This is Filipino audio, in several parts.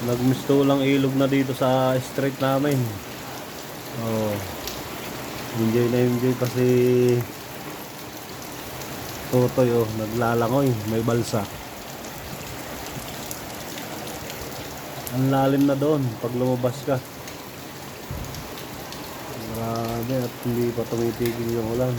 Nagmisto lang ilog na dito sa street namin. Oh. Enjoy na enjoy pa si Totoy oh, naglalangoy, may balsa. Ang lalim na doon pag lumabas ka. Grabe at hindi pa tumitigil yung ulan.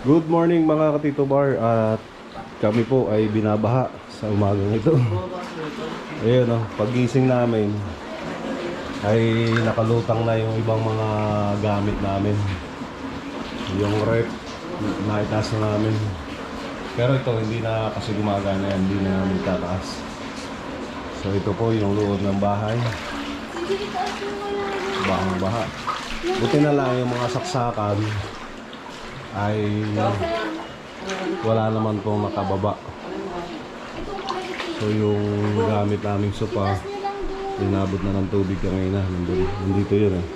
Good morning mga katito bar at kami po ay binabaha sa umagang ito. Ayun oh, pagising namin ay nakalutang na yung ibang mga gamit namin. Yung rep, naitaas na namin. Pero ito hindi na kasi gumagana yan, hindi na namin tataas. So ito po yung loob ng bahay. Bahang baha. Buti na lang yung mga saksakan ay wala naman pong nakababa. So yung gamit naming sopa, inabot na ng tubig kanina. Nandun, nandito yun eh.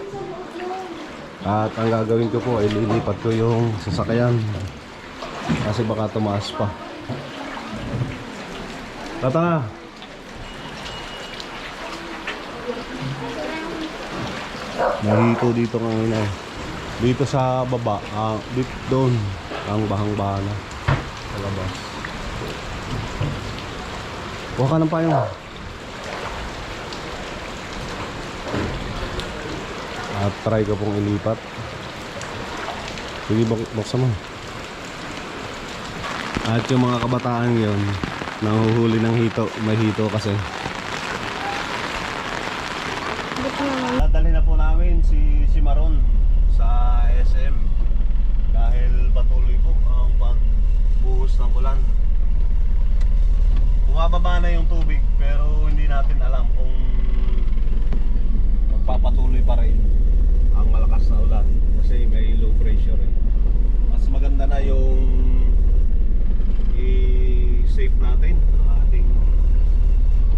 At ang gagawin ko po ay lilipat ko yung sasakyan. Kasi baka tumaas pa. Tata na! Nahito dito kanina eh. Dito sa baba, ah, dito doon, ang bahang-baha na sa labas. Kuha ka ng payong. At try ko pong ilipat. Sige, buk buksan mo. At yung mga kabataan yon nahuhuli ng hito. May hito kasi. Dadali na po namin si, si Maron sa SM dahil patuloy po ang pagbuhos ng ulan. Bumababa na yung tubig pero hindi natin alam kung magpapatuloy pa rin ang malakas na ulan kasi may low pressure eh. Mas maganda na yung i-save natin ang ating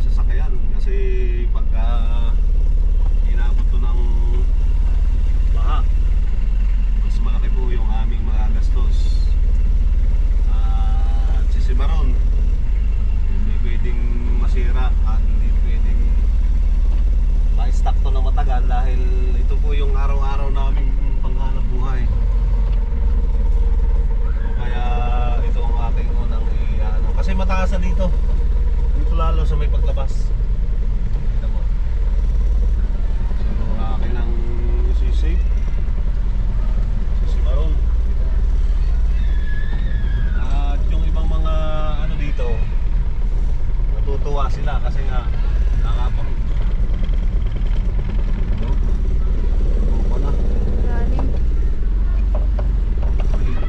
sasakyan kasi pagka inabot to ng baha mas malaki po yung aming mga gastos at si Simaron hindi pwedeng masira at hindi pwedeng ma-stock to na matagal dahil ito po yung araw-araw naming panghanap buhay. Kaya ito ang ating unang i-ano. Kasi mataas na dito. Dito lalo sa may paglabas Kita mo So akin ang isi-save Si Maron At yung ibang mga ano dito Natutuwa sila kasi nga Nakapang Ano? Opo na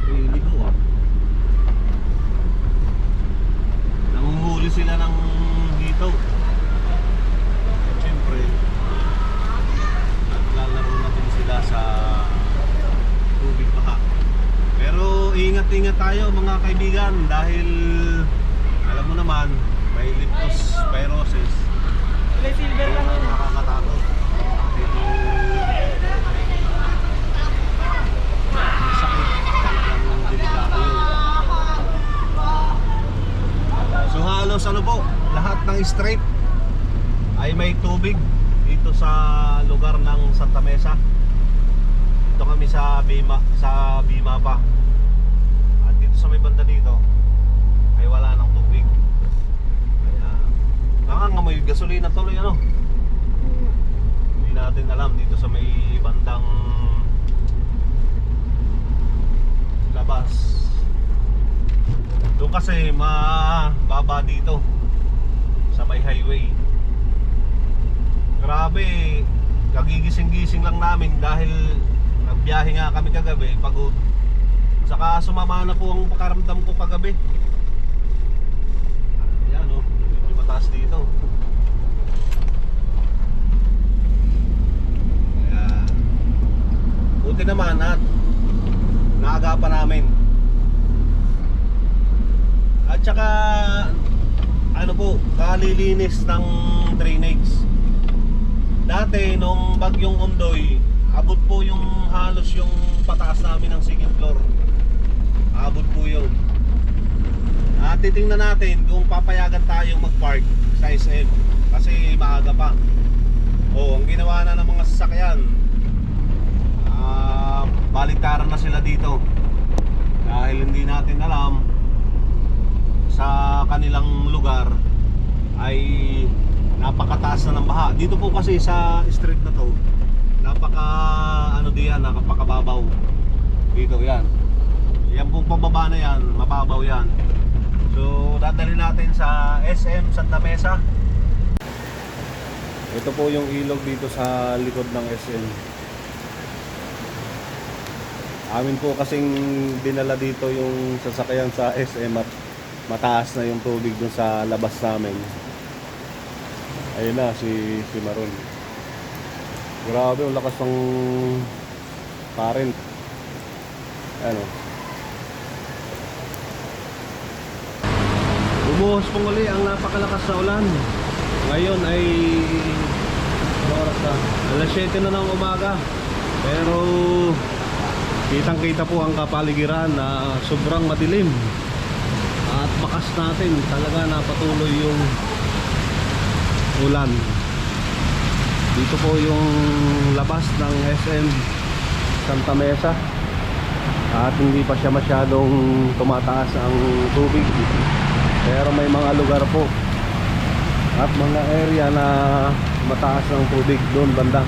Pili ko ah Nangunghuli sila ng dito Siyempre Naglalaro na din sila sa tubig baha. Pero ingat-ingat tayo mga kaibigan dahil alam mo naman may leptospirosis. May silver lang yun. Nakakatakot. Dito may sakit. Talagang delikado yun. So halos ano po, lahat ng street ay may tubig dito sa lugar ng Santa Mesa. Dito kami sa Bima, sa Bima pa. At dito sa may banda dito ay wala ng tubig. Kaya nangangamoy gasolina tuloy ano. Hindi natin alam dito sa may bandang labas. Doon kasi mababa dito sa may highway. Grabe, kagigising-gising lang namin dahil nagbiyahe nga kami kagabi, pagod. Saka sumama na po ang pakaramdam ko kagabi. Ayan o, medyo mataas dito. Kaya, buti naman at naagapan namin. At saka, ano po, kalilinis ng drainage. Dati, nung bagyong Ondoy, abot po yung halos yung pataas namin ng second floor. Abot po yun. At titingnan natin kung papayagan tayong mag-park sa SM kasi maaga pa. Oh, ang ginawa na ng mga sasakyan. Ah, baliktaran na sila dito. Dahil hindi natin alam sa kanilang lugar ay napakataas na ng baha. Dito po kasi sa street na to, napaka ano diyan, napakababaw. Dito yan. Yan pong pababa na yan, mababaw yan. So, dadali natin sa SM Santa Mesa. Ito po yung ilog dito sa likod ng SM. Amin po kasing dinala dito yung sasakyan sa SM at mataas na yung tubig dun sa labas namin. Ayun na si si Maron. Grabe ang lakas ng current. Ano? Bumuhos po muli ang napakalakas na ulan. Ngayon ay oras na? Alas 7 na ng umaga. Pero kitang kita po ang kapaligiran na sobrang madilim. Bakas natin talaga napatuloy yung ulan. Dito po yung labas ng SM Santa Mesa. At hindi pa siya masyadong tumataas ang tubig. Pero may mga lugar po at mga area na mataas ang tubig doon banda.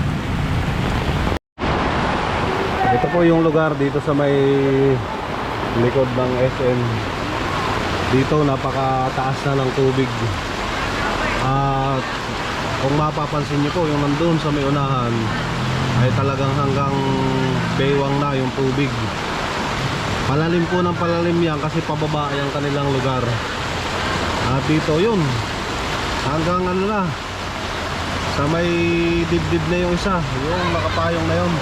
Ito po yung lugar dito sa may likod ng SM. Dito napakataas na ng tubig. At kung mapapansin niyo po yung nandun sa may unahan ay talagang hanggang baywang na yung tubig. Palalim po ng palalim yan kasi pababa yung kanilang lugar. At dito yun. Hanggang ano na. Sa may dibdib na yung isa. Yung nakapayong na yun.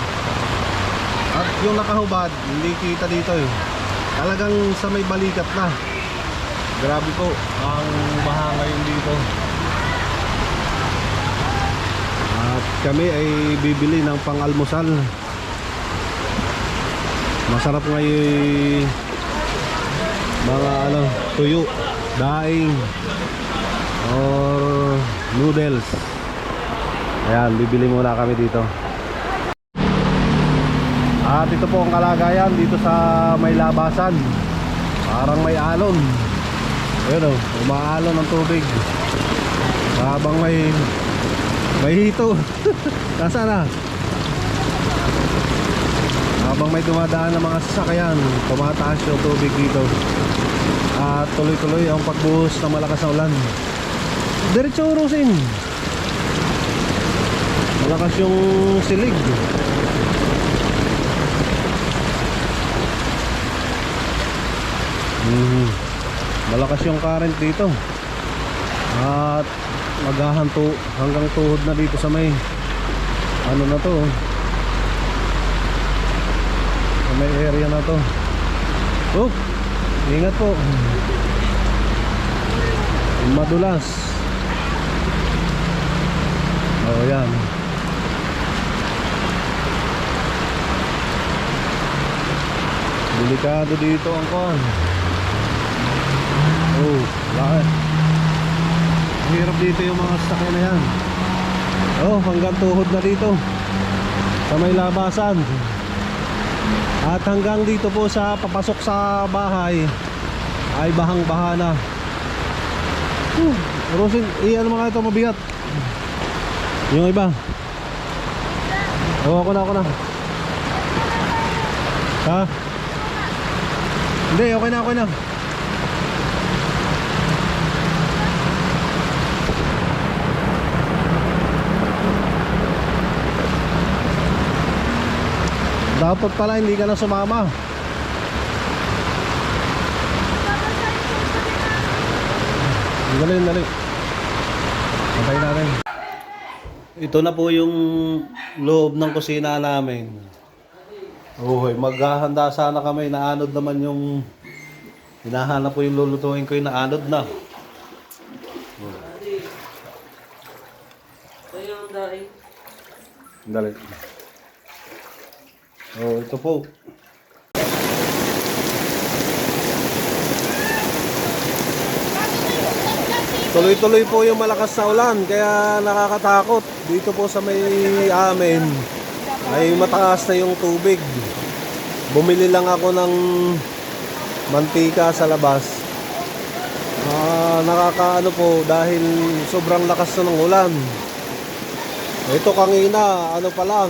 At yung nakahubad, hindi kita dito eh. Talagang sa may balikat na. Grabe po ang baha ngayon dito. At kami ay bibili ng pang-almusal. Masarap ngayon mga ano, tuyo, daing or noodles. Ayan, bibili muna kami dito. At ito po ang kalagayan dito sa may labasan. Parang may alon. Ayun o, umaalon ng tubig. Habang may may hito. Nasaan na? Habang may dumadaan ng mga sasakyan, tumataas yung tubig dito. At tuloy-tuloy ang pagbuhos ng malakas na ulan. Diretso urusin. Malakas yung silig. Mhm. Malakas yung current dito. At maghahanto hanggang tuhod na dito sa may ano na to. Sa may area na to. Oh, ingat po. Madulas. Oh, yan. Delikado dito ang kon. Oh, bakit? Hirap dito yung mga sasakyan na yan. Oh, hanggang tuhod na dito. Sa may labasan. At hanggang dito po sa papasok sa bahay ay bahang baha na. Uh, Rosin, iyan mga ito mabigat. Yung iba. Oh, ako na, ako na. Ha? Hindi, okay na, okay na. Dapat pala hindi ka na sumama. Dali, dali. Patay natin. Ito na po yung loob ng kusina namin. Uy, maghahanda sana kami. Naanod naman yung... Hinahanap po yung lulutuin ko yung naanod na. Daing. Dali. Oh, ito po. Tuloy-tuloy po yung malakas na ulan kaya nakakatakot. Dito po sa may amin ay mataas na yung tubig. Bumili lang ako ng mantika sa labas. Ah, nakakaano po dahil sobrang lakas na ng ulan. Ito kanina, ano pa lang,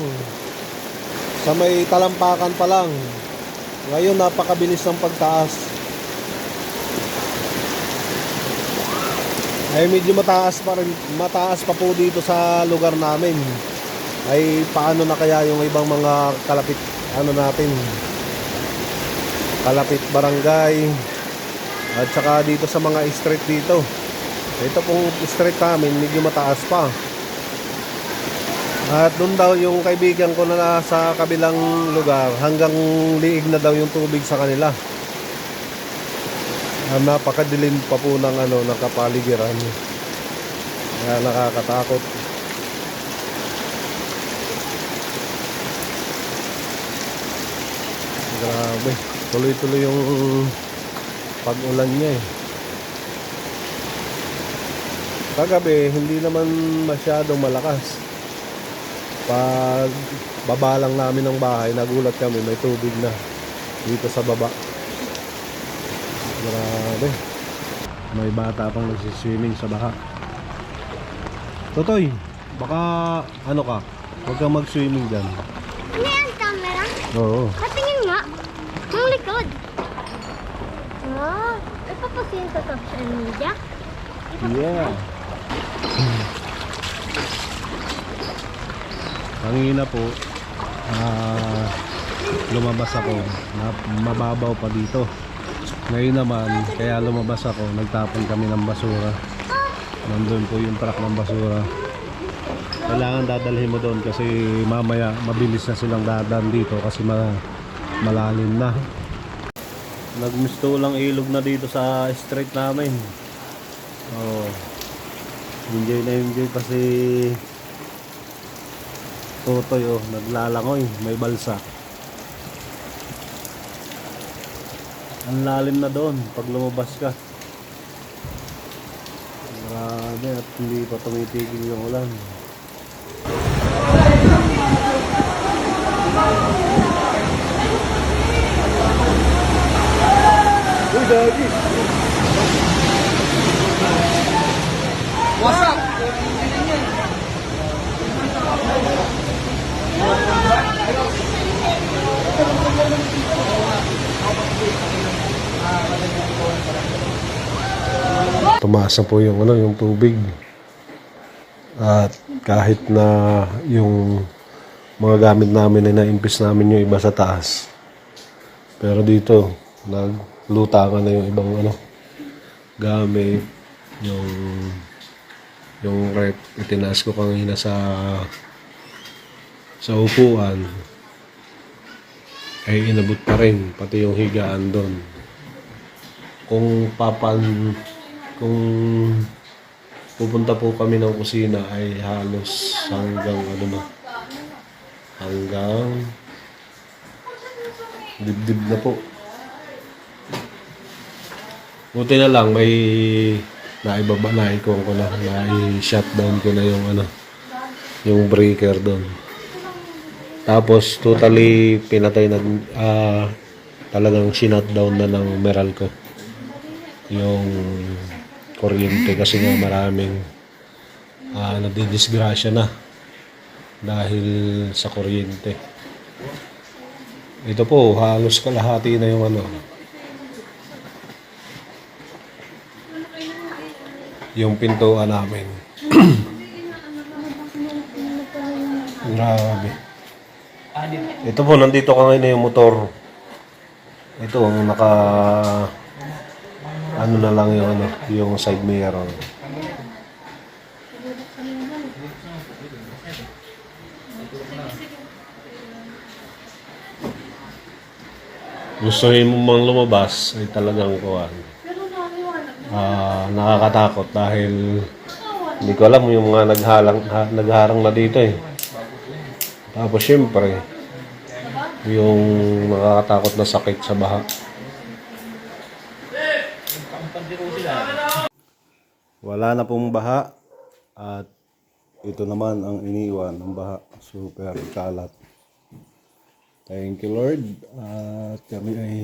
sa may talampakan pa lang. Ngayon napakabilis ng pagtaas. Ay medyo mataas pa rin, mataas pa po dito sa lugar namin. Ay paano na kaya yung ibang mga kalapit ano natin? Kalapit barangay at saka dito sa mga street dito. Ito pong street namin medyo mataas pa. At doon daw yung kaibigan ko na nasa kabilang lugar, hanggang liig na daw yung tubig sa kanila. Ah, napakadilim pa po ng ano, ng kapaligiran. Kaya nakakatakot. Grabe. Tuloy-tuloy yung pag-ulan niya eh. Kagabi, hindi naman masyadong malakas pag baba lang namin ng bahay, nagulat kami, may tubig na dito sa baba. Grabe. May bata pang nagsiswimming sa baha. Totoy, baka ano ka, huwag kang mag-swimming dyan. Ano yan, camera? Oo. Patingin nga. Ang likod. Ah, ipapasin sa social media. Yeah. Kanina po, ah, lumabas ako. Na, mababaw pa dito. Ngayon naman, kaya lumabas ako, nagtapon kami ng basura. Nandun po yung truck ng basura. Kailangan dadalhin mo doon kasi mamaya mabilis na silang dadan dito kasi ma malalim na. Nagmisto lang ilog na dito sa street namin. Oh. Enjoy na enjoy pa si Totoy oh, naglalangoy, may balsa. Ang lalim na doon pag lumabas ka. Grabe at hindi pa tumitigil yung ulan. Uy, dagi! tumaas na po yung ano yung tubig. At kahit na yung mga gamit namin ay naimpis namin yung iba sa taas. Pero dito naglutangan na yung ibang ano gamit yung yung rep itinaas ko kanina sa sa upuan ay inabot pa rin pati yung higaan doon. Kung papan kung pupunta po kami ng kusina ay halos hanggang ano na hanggang dibdib na po. Buti na lang may naibaba na ko na na-shutdown ko na yung ano yung breaker doon tapos totally pinatay na ah, talagang sinutdown na ng Meralco yung kuryente kasi nga maraming ah, nadidisgrasya na dahil sa kuryente. Ito po, halos kalahati na yung ano. yung pintuan namin. Grabe. Ito po, nandito ka ngayon yung motor. Ito, ang naka ano na lang yung ano, yung side mirror. Gusto mo mang lumabas ay talagang kuwan. Ah, nakakatakot dahil hindi ko alam yung mga naghalang ha, nagharang na dito eh. Tapos syempre, yung nakakatakot na sakit sa baha. Wala na pong baha at ito naman ang iniwan ng baha. Super kalat. Thank you Lord. At kami ay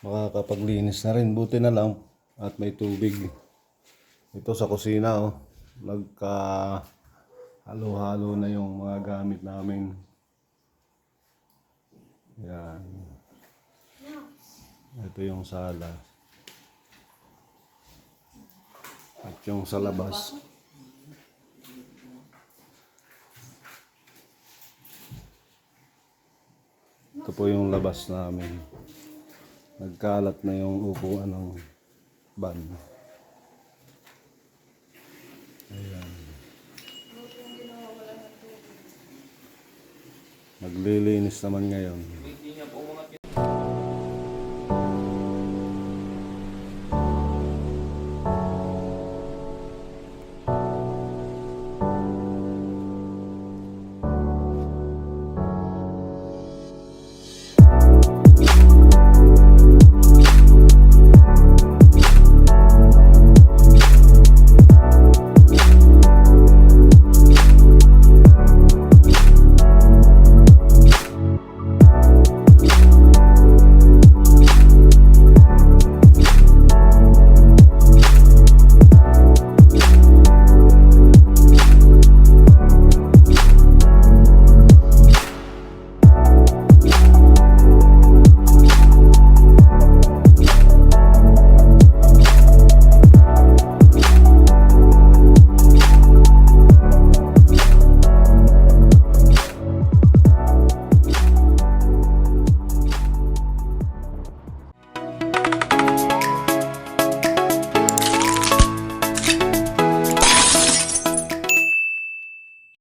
makakapaglinis na rin. Buti na lang at may tubig. Ito sa kusina oh. Nagka halo-halo na yung mga gamit namin. Yan. Ito yung sala. At yung sa labas. Ito po yung labas namin. Nagkalat na yung upuan ng van. Naglilinis naman ngayon.